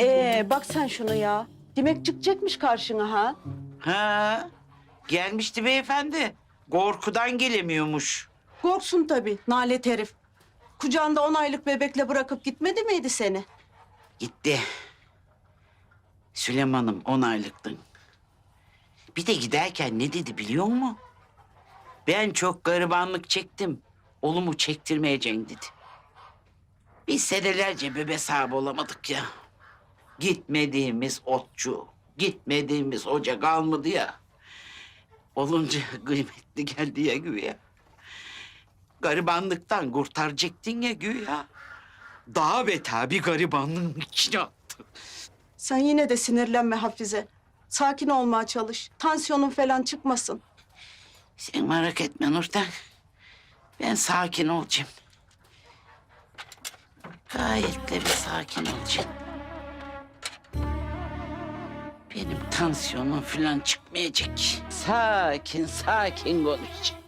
Ee bak sen şunu ya. Demek çıkacakmış karşına ha. Ha, gelmişti beyefendi. Korkudan gelemiyormuş. Korksun tabii nalet herif. Kucağında on aylık bebekle bırakıp gitmedi miydi seni? Gitti. Süleyman'ım on aylıktın. Bir de giderken ne dedi biliyor musun? Ben çok garibanlık çektim. Oğlumu çektirmeyeceksin dedi. Biz senelerce bebe sahibi olamadık ya. Gitmediğimiz otçu, gitmediğimiz hoca kalmadı ya. Olunca kıymetli geldi ya güya. Garibanlıktan kurtaracaktın ya güya. Daha beter bir garibanlığın içine attı. Sen yine de sinirlenme Hafize. Sakin olmaya çalış. Tansiyonun falan çıkmasın. Sen merak etme Nurten. Ben sakin olacağım. Gayet de bir sakin olacağım. Benim tansiyonum falan çıkmayacak. Sakin sakin konuşacağım.